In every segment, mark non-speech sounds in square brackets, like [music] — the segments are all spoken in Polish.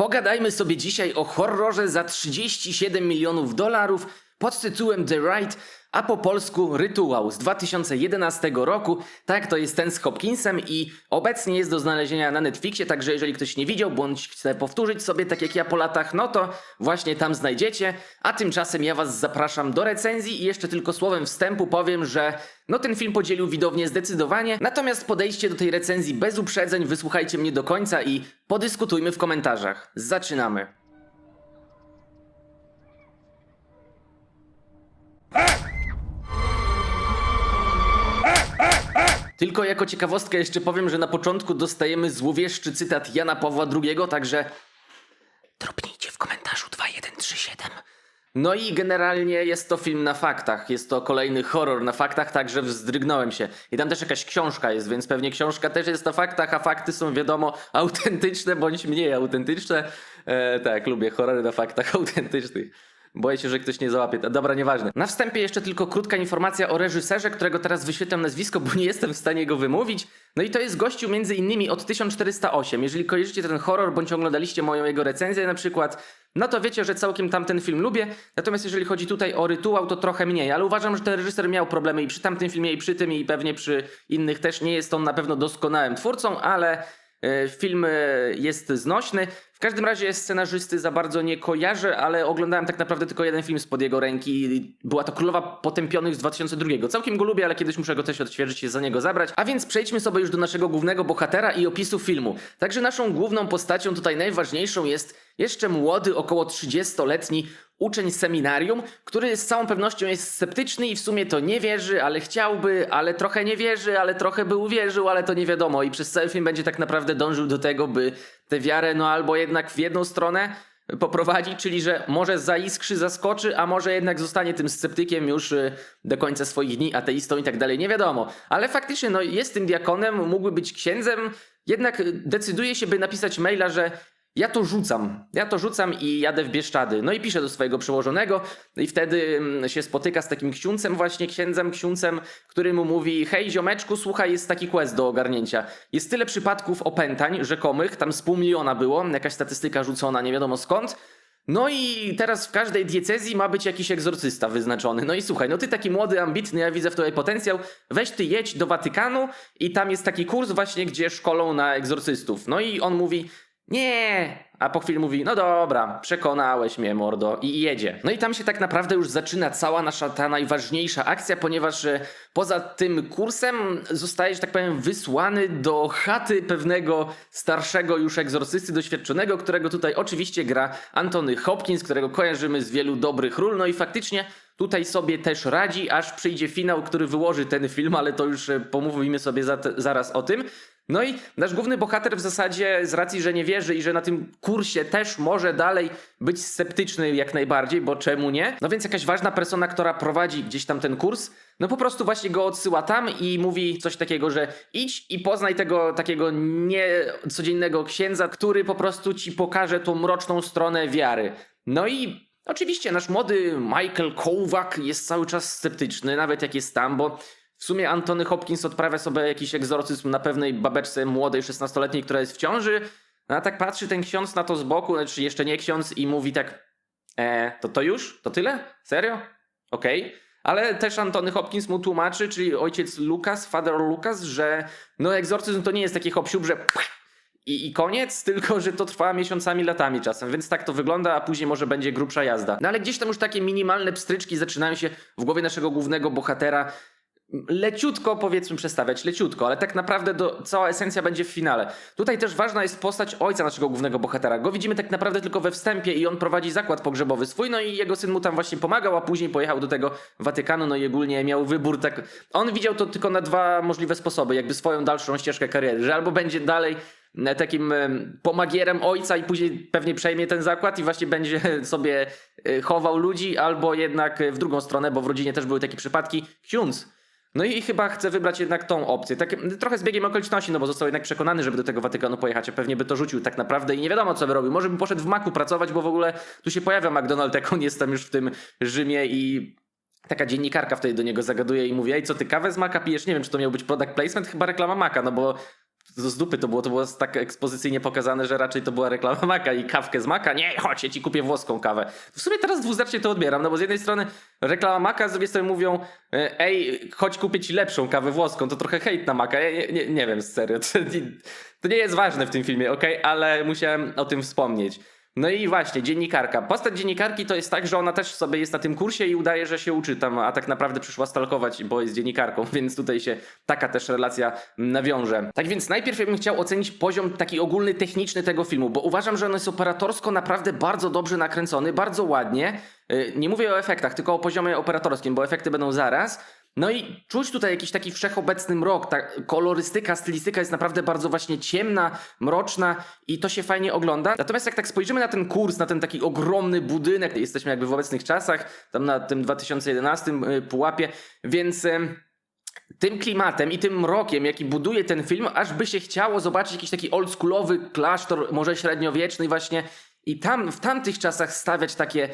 Pogadajmy sobie dzisiaj o horrorze za 37 milionów dolarów pod tytułem The Rite, a po polsku Rytuał z 2011 roku. Tak, to jest ten z Hopkinsem i obecnie jest do znalezienia na Netflixie, także jeżeli ktoś nie widział, bądź chce powtórzyć sobie tak jak ja po latach, no to właśnie tam znajdziecie. A tymczasem ja was zapraszam do recenzji i jeszcze tylko słowem wstępu powiem, że no ten film podzielił widownię zdecydowanie, natomiast podejście do tej recenzji bez uprzedzeń, wysłuchajcie mnie do końca i podyskutujmy w komentarzach. Zaczynamy. Tylko jako ciekawostkę jeszcze powiem, że na początku dostajemy złowieszczy cytat Jana Pawła II, także drobnijcie w komentarzu 2137. No i generalnie jest to film na faktach. Jest to kolejny horror na faktach, także wzdrygnąłem się. I tam też jakaś książka jest, więc pewnie książka też jest na faktach, a fakty są wiadomo [laughs] autentyczne bądź mniej autentyczne. E, tak, lubię horrory na faktach [laughs] autentycznych. Boję się, że ktoś nie załapie. Dobra, nieważne. Na wstępie jeszcze tylko krótka informacja o reżyserze, którego teraz wyświetlam nazwisko, bo nie jestem w stanie go wymówić. No i to jest gościu między innymi od 1408. Jeżeli kojarzycie ten horror, bądź oglądaliście moją jego recenzję na przykład, no to wiecie, że całkiem tamten film lubię. Natomiast jeżeli chodzi tutaj o rytuał, to trochę mniej. Ale uważam, że ten reżyser miał problemy i przy tamtym filmie, i przy tym, i pewnie przy innych też. Nie jest on na pewno doskonałym twórcą, ale film e, jest znośny. W każdym razie scenarzysty za bardzo nie kojarzę, ale oglądałem tak naprawdę tylko jeden film spod jego ręki. Była to Królowa Potępionych z 2002. Całkiem go lubię, ale kiedyś muszę go też odświeżyć i za niego zabrać. A więc przejdźmy sobie już do naszego głównego bohatera i opisu filmu. Także naszą główną postacią tutaj najważniejszą jest jeszcze młody, około 30-letni uczeń seminarium, który z całą pewnością jest sceptyczny i w sumie to nie wierzy, ale chciałby, ale trochę nie wierzy, ale trochę by uwierzył, ale to nie wiadomo. I przez cały film będzie tak naprawdę dążył do tego, by tę wiarę, no albo jednak w jedną stronę poprowadzi, czyli że może zaiskrzy, zaskoczy, a może jednak zostanie tym sceptykiem już y, do końca swoich dni, ateistą i tak dalej, nie wiadomo. Ale faktycznie no, jest tym diakonem, mógłby być księdzem, jednak decyduje się, by napisać maila, że ja to rzucam. Ja to rzucam i jadę w Bieszczady. No i pisze do swojego przełożonego i wtedy mm, się spotyka z takim ksiądzem właśnie, księdzem, ksiądzem, który mu mówi hej ziomeczku, słuchaj, jest taki quest do ogarnięcia. Jest tyle przypadków opętań rzekomych, tam z pół miliona było, jakaś statystyka rzucona nie wiadomo skąd. No i teraz w każdej diecezji ma być jakiś egzorcysta wyznaczony. No i słuchaj, no ty taki młody, ambitny, ja widzę w tutaj potencjał, weź ty jedź do Watykanu i tam jest taki kurs właśnie, gdzie szkolą na egzorcystów. No i on mówi, nie, a po chwili mówi, no dobra, przekonałeś mnie, mordo, i jedzie. No i tam się tak naprawdę już zaczyna cała nasza ta najważniejsza akcja, ponieważ e, poza tym kursem zostaje, że tak powiem, wysłany do chaty pewnego starszego już egzorcysty doświadczonego, którego tutaj oczywiście gra Antony Hopkins, którego kojarzymy z wielu dobrych ról, no i faktycznie tutaj sobie też radzi, aż przyjdzie finał, który wyłoży ten film, ale to już e, pomówimy sobie za zaraz o tym. No i nasz główny bohater w zasadzie z racji, że nie wierzy i że na tym kursie też może dalej być sceptyczny jak najbardziej, bo czemu nie? No więc jakaś ważna persona, która prowadzi gdzieś tam ten kurs, no po prostu właśnie go odsyła tam i mówi coś takiego, że idź i poznaj tego takiego niecodziennego księdza, który po prostu ci pokaże tą mroczną stronę wiary. No i Oczywiście nasz młody Michael Kołwak jest cały czas sceptyczny, nawet jak jest tam, bo w sumie Antony Hopkins odprawia sobie jakiś egzorcyzm na pewnej babeczce młodej, 16-letniej, która jest w ciąży. No a tak patrzy ten ksiądz na to z boku, znaczy jeszcze nie ksiądz i mówi tak, e, to to już? To tyle? Serio? Okej. Okay. Ale też Antony Hopkins mu tłumaczy, czyli ojciec Lukas, father Lukas, że no egzorcyzm to nie jest taki hop że i, i koniec, [laughs] tylko że to trwa miesiącami, latami czasem, więc tak to wygląda, a później może będzie grubsza jazda. No ale gdzieś tam już takie minimalne pstryczki zaczynają się w głowie naszego głównego bohatera leciutko powiedzmy przestawiać, leciutko, ale tak naprawdę do, cała esencja będzie w finale. Tutaj też ważna jest postać ojca naszego głównego bohatera. Go widzimy tak naprawdę tylko we wstępie i on prowadzi zakład pogrzebowy swój, no i jego syn mu tam właśnie pomagał, a później pojechał do tego Watykanu, no i ogólnie miał wybór tak... On widział to tylko na dwa możliwe sposoby, jakby swoją dalszą ścieżkę kariery, że albo będzie dalej e, takim pomagierem ojca i później pewnie przejmie ten zakład i właśnie będzie [laughs] sobie e, chował ludzi, albo jednak w drugą stronę, bo w rodzinie też były takie przypadki, ksiądz no i chyba chce wybrać jednak tą opcję. Tak, trochę z biegiem okoliczności, no bo został jednak przekonany, żeby do tego Watykanu pojechać, a pewnie by to rzucił tak naprawdę i nie wiadomo co by robił. Może by poszedł w Maku pracować, bo w ogóle tu się pojawia McDonald, jak on jest tam już w tym Rzymie i taka dziennikarka wtedy do niego zagaduje i mówi, ej co ty kawę z Maka pijesz? Nie wiem, czy to miał być product placement, chyba reklama Maka, no bo z dupy to było, to było tak ekspozycyjnie pokazane, że raczej to była reklama Maka i kawkę z Maka. Nie, chodź, ja ci kupię włoską kawę. W sumie teraz dwuznacznie to odbieram, no bo z jednej strony reklama Maka, z drugiej strony mówią e, ej, chodź kupię ci lepszą kawę włoską, to trochę hejt na Maka. Ja nie, nie, nie wiem, serio, to, nie- to nie jest ważne w tym filmie, okej, ale musiałem o tym wspomnieć. No i właśnie, dziennikarka. Postać dziennikarki to jest tak, że ona też sobie jest na tym kursie i udaje, że się uczy tam, a tak naprawdę przyszła stalkować, bo jest dziennikarką, [laughs] więc tutaj się taka też relacja nawiąże. Tak więc najpierw ja bym chciał ocenić poziom taki ogólny, techniczny tego filmu, bo uważam, że on jest operatorsko naprawdę bardzo dobrze nakręcony, bardzo ładnie. Yy, Nie mówię o efektach, tylko o poziomie operatorskim, bo efekty będą zaraz. No i czuć tutaj jakiś taki wszechobecny mrok, ta kolorystyka, stylistyka jest naprawdę bardzo właśnie ciemna, mroczna i to się fajnie ogląda. Natomiast jak tak spojrzymy na ten kurs, na ten taki ogromny budynek, jesteśmy jakby w obecnych czasach, tam na tym 2011 y, pułapie, więc... em, tym klimatem i tym mrokiem, jaki buduje ten film, aż by się chciało zobaczyć jakiś taki oldschoolowy klasztor, może średniowieczny właśnie i tam, w tamtych czasach stawiać takie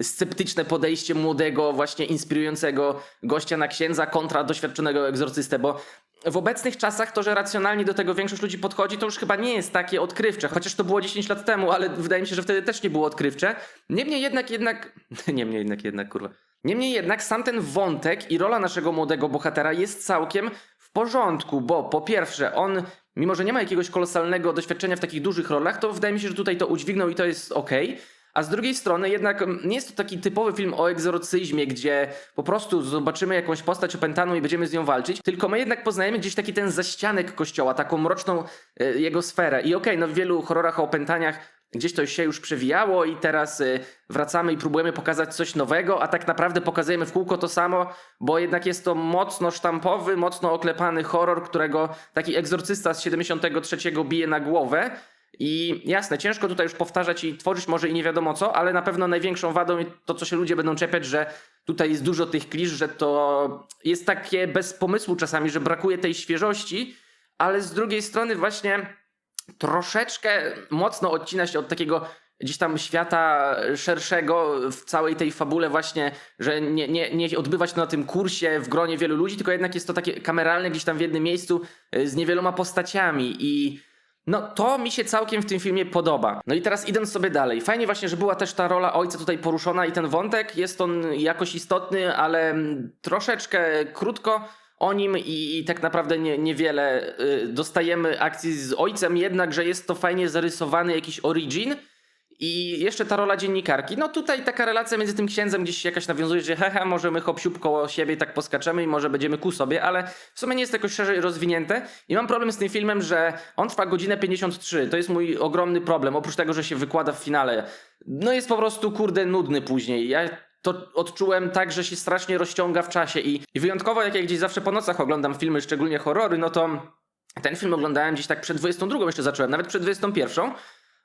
sceptyczne podejście młodego, właśnie inspirującego gościa na księdza kontra doświadczonego egzorcystę, bo w obecnych czasach to, że racjonalnie do tego większość ludzi podchodzi, to już chyba nie jest takie odkrywcze, chociaż to było 10 lat temu, ale wydaje mi się, że wtedy też nie było odkrywcze. Niemniej jednak, jednak, [laughs] niemniej jednak, jednak, kurwa. Niemniej jednak sam ten wątek i rola naszego młodego bohatera jest całkiem w porządku, bo po pierwsze on, mimo że nie ma jakiegoś kolosalnego doświadczenia w takich dużych rolach, to wydaje mi się, że tutaj to udźwignął i to jest okej. A z drugiej strony jednak mm, nie jest to taki typowy film o egzorcyzmie, gdzie po prostu zobaczymy jakąś postać opętaną i będziemy z nią walczyć, tylko my jednak poznajemy gdzieś taki ten zaścianek kościoła, taką mroczną e, jego sferę. I okej, no w wielu horrorach o opętaniach gdzieś to się już przewijało i teraz e, wracamy i próbujemy pokazać coś nowego, a tak naprawdę pokazujemy w kółko to samo, bo jednak jest to mocno sztampowy, mocno oklepany horror, którego taki egzorcysta z 73 bije na głowę. I jasne, ciężko tutaj już powtarzać i tworzyć może i nie wiadomo co, ale na pewno największą wadą to, co się ludzie będą czepiać, że tutaj jest dużo tych klisz, że to jest takie bez pomysłu czasami, że brakuje tej świeżości, ale z drugiej strony właśnie troszeczkę mocno odcina się od takiego gdzieś tam świata szerszego w całej tej fabule właśnie, że nie, nie, nie odbywać to na tym kursie w gronie wielu ludzi, tylko jednak jest to takie kameralne gdzieś tam w jednym miejscu y, z niewieloma postaciami i no to mi się całkiem w tym filmie podoba. No i teraz idąc sobie dalej. Fajnie właśnie, że była też ta rola ojca tutaj poruszona i ten wątek jest on jakoś istotny, ale mm, troszeczkę krótko o nim i, i tak naprawdę nie, niewiele y, dostajemy akcji z ojcem, jednakże jest to fajnie zarysowany jakiś origin. I jeszcze ta rola dziennikarki. No tutaj taka relacja między tym księdzem gdzieś jakaś nawiązuje, że hehe, może my hop siup koło siebie tak poskaczemy i może będziemy ku sobie, ale w sumie nie jest jakoś szerzej rozwinięte. I mam problem z tym filmem, że on trwa godzinę 53. To jest mój ogromny problem. Oprócz tego, że się wykłada w finale. No jest po prostu kurde nudny później. Ja to odczułem tak, że się strasznie rozciąga w czasie i, i wyjątkowo jak ja gdzieś zawsze po nocach oglądam filmy, szczególnie horrory, no to ten film oglądałem gdzieś tak przed 22 jeszcze zacząłem, nawet przed 21.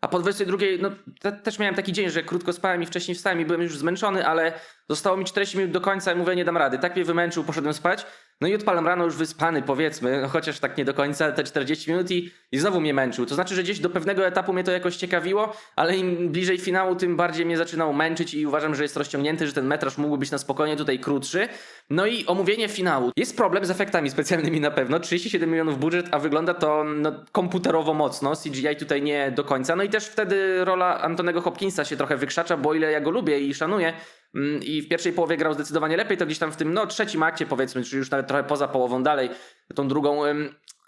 A po 22, no te, też miałem taki dzień, że krótko spałem i wcześniej wstałem i byłem już zmęczony, ale zostało mi 40 minut do końca i mówię, nie dam rady. Tak mnie wymęczył, poszedłem spać. No i odpalam rano już wyspany, powiedzmy, no chociaż tak nie do końca, te 40 minut i, i znowu mnie męczył. To znaczy, że gdzieś do pewnego etapu mnie to jakoś ciekawiło, ale im bliżej finału, tym bardziej mnie zaczynał męczyć i uważam, że jest rozciągnięty, że ten metraż mógłby być na spokojnie tutaj krótszy. No i omówienie finału. Jest problem z efektami specjalnymi na pewno. 37 milionów budżet, a wygląda to no, komputerowo mocno. CGI tutaj nie do końca. No i też wtedy rola Antonego Hopkinsa się trochę wykrzacza, bo ile ja go lubię i szanuję, i w pierwszej połowie grał zdecydowanie lepiej, to gdzieś tam w tym no, trzecim akcie powiedzmy, czy już nawet trochę poza połową dalej, tą drugą,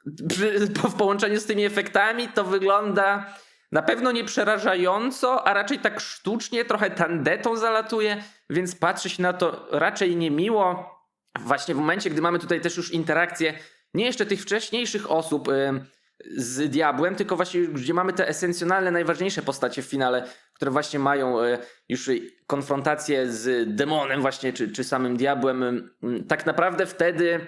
[laughs] w połączeniu z tymi efektami to wygląda na pewno nie przerażająco, a raczej tak sztucznie, trochę tandetą zalatuje, więc patrzy się na to raczej niemiło. Właśnie w momencie, gdy mamy tutaj też już interakcję nie jeszcze tych wcześniejszych osób z diabłem, tylko właśnie gdzie mamy te esencjonalne, najważniejsze postacie w finale, które właśnie mają e, już konfrontację z demonem właśnie, czy, czy samym diabłem. Mm, Tak naprawdę wtedy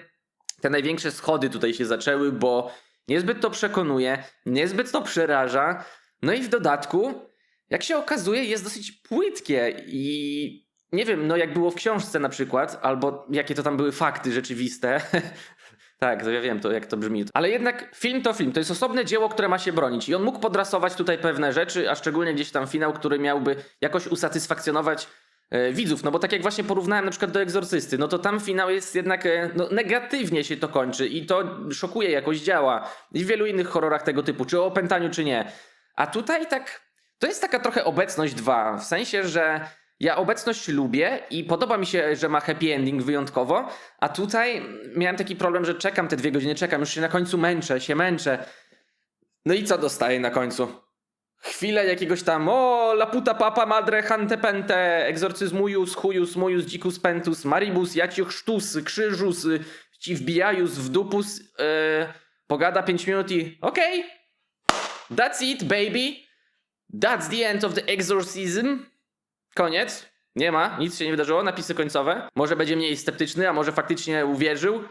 te największe schody tutaj się zaczęły, bo niezbyt to przekonuje, niezbyt to przeraża. No i w dodatku, jak się okazuje, jest dosyć płytkie i nie wiem, no jak było w książce na przykład, albo jakie to tam były fakty rzeczywiste. [laughs] tak, ja wiem, to jak to brzmi. Ale jednak film to film, to jest osobne dzieło, które ma się bronić i on mógł podrasować tutaj pewne rzeczy, a szczególnie gdzieś tam finał, który miałby jakoś usatysfakcjonować e, widzów, no bo tak jak właśnie porównałem na przykład do Egzorcysty, no to tam finał jest jednak e, no, negatywnie się to kończy i to szokuje, jakoś działa. I w wielu innych horrorach tego typu, czy o opętaniu, czy nie. A tutaj tak, to jest taka trochę obecność dwa, w sensie, że ja obecność lubię i podoba mi się, że ma happy ending wyjątkowo, a tutaj miałem taki problem, że czekam te dwie godziny, czekam, już się na końcu męczę, się męczę. No i co dostaję na końcu? Chwilę jakiegoś tam, o, la puta papa madre hante pente, egzorcyzmujus, chujus, mujus, dzicus pentus, maribus, jacioch sztus, krzyżus, ci wbijajus w dupus, yy, pogada 5 minut i okej, that's it, baby, that's the end of the exorcism, koniec, nie ma, nic się nie wydarzyło, napisy końcowe, może będzie mniej sceptyczny, a może faktycznie uwierzył,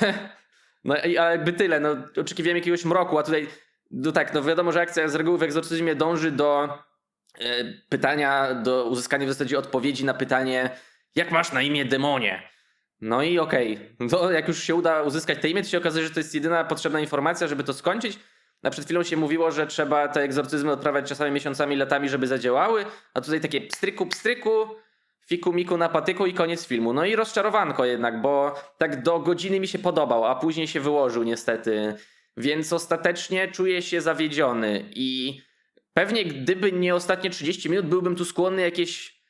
[laughs] no i a jakby tyle, no oczekiwałem jakiegoś mroku, a tutaj, no tak, no wiadomo, że akcja z reguły w egzorcyzmie dąży do e, pytania, do uzyskania w zasadzie odpowiedzi na pytanie, jak masz na imię demonie? No i okej, no jak już się uda uzyskać te imię, to się okazuje, że to jest jedyna potrzebna informacja, żeby to skończyć. Na przed chwilą się mówiło, że trzeba te egzorcyzmy odprawiać czasami miesiącami, latami, żeby zadziałały, a tutaj takie pstryku, pstryku, fiku miku na patyku i koniec filmu. No i rozczarowanko jednak, bo tak do godziny mi się podobał, a później się wyłożył niestety. Więc ostatecznie czuję się zawiedziony i pewnie gdyby nie ostatnie 30 minut, byłbym tu skłonny jakieś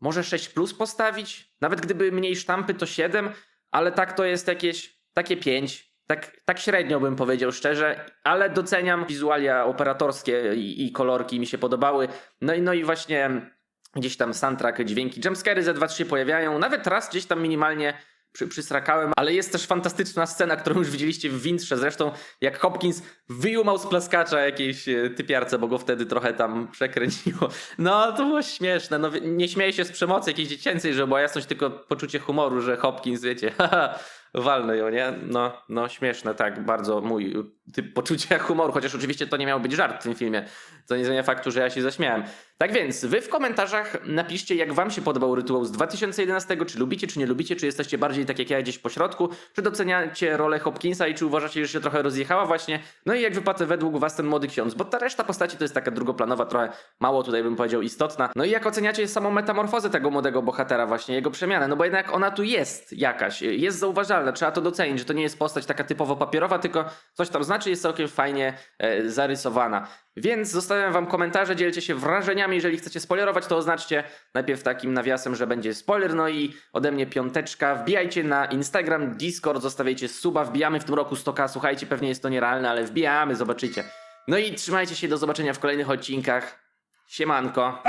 może 6 plus postawić. Nawet gdyby mniej sztampy to 7, ale tak to jest jakieś takie 5. Tak, tak średnio bym powiedział szczerze, ale doceniam wizualia operatorskie i, i kolorki mi się podobały. No i, no i właśnie gdzieś tam soundtrack, dźwięki, jumpscary ze 2-3 się pojawiają. Nawet raz gdzieś tam minimalnie przy, przysrakałem, ale jest też fantastyczna scena, którą już widzieliście w Wintrze. Zresztą jak Hopkins wyjumał z plaskacza jakiejś e, typiarce, bo go wtedy trochę tam przekręciło. No to było śmieszne. No, nie śmieję się z przemocy jakiejś dziecięcej, że była jasność, tylko poczucie humoru, że Hopkins, wiecie, [laughs] haha, walny ją, nie? No, no śmieszne, tak, bardzo mój typ poczucia humoru, chociaż oczywiście to nie miał być żart w tym filmie, co nie zmienia faktu, że ja się zaśmiałem. Tak więc, wy w komentarzach napiszcie, jak wam się podobał rytuał z 2011, czy lubicie, czy nie lubicie, czy jesteście bardziej tak jak ja gdzieś po środku, czy doceniacie rolę Hopkinsa i czy uważacie, że się trochę rozjechała właśnie, no i jak wypadł według was ten młody ksiądz, bo ta reszta postaci to jest taka drugoplanowa, trochę mało tutaj bym powiedział istotna. No i jak oceniacie samą metamorfozę tego młodego bohatera właśnie, jego przemianę, no bo jednak ona tu jest jakaś, jest zauważalna, trzeba to docenić, że to nie jest postać taka typowo papierowa, tylko coś tam znaczy, jest całkiem fajnie e, zarysowana. Więc zostawiam wam komentarze, dzielcie się wrażeniami, jeżeli chcecie spoilerować, to oznaczcie najpierw takim nawiasem, że będzie spoiler, no i ode mnie piąteczka, wbijajcie na Instagram, Discord, zostawiajcie suba, wbijamy w tym roku 100k, słuchajcie, pewnie jest to nierealne, ale wbijamy, zobaczycie. No i trzymajcie się, do zobaczenia w kolejnych odcinkach. Siemanko.